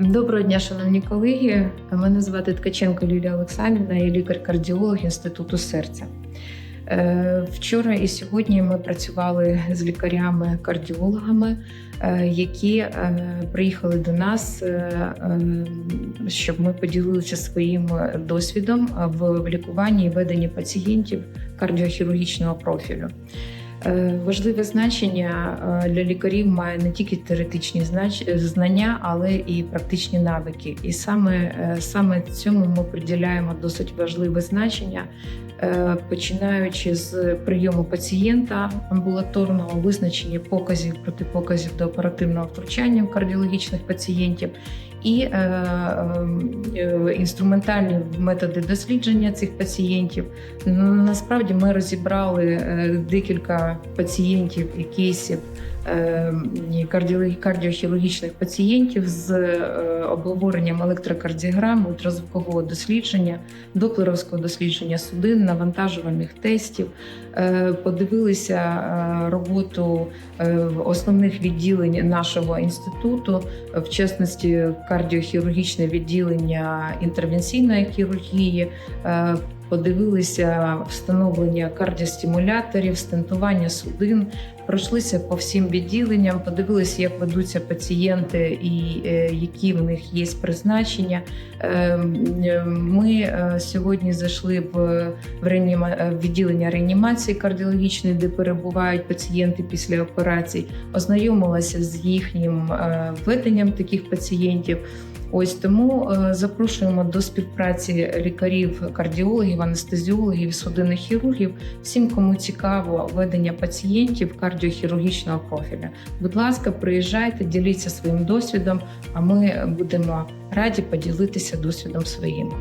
Доброго дня, шановні колеги. Мене звати Ткаченко Лілія Олександрівна, я лікар-кардіолог Інституту серця. Е, Вчора і сьогодні ми працювали з лікарями-кардіологами, е, які е, приїхали до нас, щоб ми поділилися своїм досвідом в лікуванні і веденні пацієнтів кардіохірургічного профілю. Е, Важливе значення е, для лікарів має не тільки теоретичні знання, але і практичні навики. І саме, е, саме цьому ми приділяємо досить важливе значення, починаючи з прийому пацієнта амбулаторного визначення показів протипоказів до оперативного втручання в кардіологічних пацієнтів. І е, е, інструментальні методи дослідження цих пацієнтів Насправді ми розібрали декілька пацієнтів кардіо- кардіохірургічних пацієнтів з е, обговоренням електрокардіограми, ультразвукового дослідження, доплеровського дослідження судин, навантажувальних тестів. Е, Подивилися е, роботу е, основних відділень нашого інституту, в частності кардіохірургічне відділення інтервенційної хірургії. е, Подивилися встановлення кардіостимуляторів, стентування судин, пройшлися по всім відділенням, подивилися, як ведуться пацієнти і е, які в них є призначення. Е, е, Ми е, сьогодні зайшли е, в відділення реанімації кардіологічної, де перебувають пацієнти після операцій, ознайомилася з їхнім веденням таких пацієнтів. Ось тому запрошуємо до співпраці лікарів, кардіологів, анестезіологів, судинних хірургів, всім, кому цікаво ведення пацієнтів кардіохірургічного профіля. Будь ласка, приїжджайте, діліться своїм досвідом, а ми будемо раді поділитися досвідом своїм.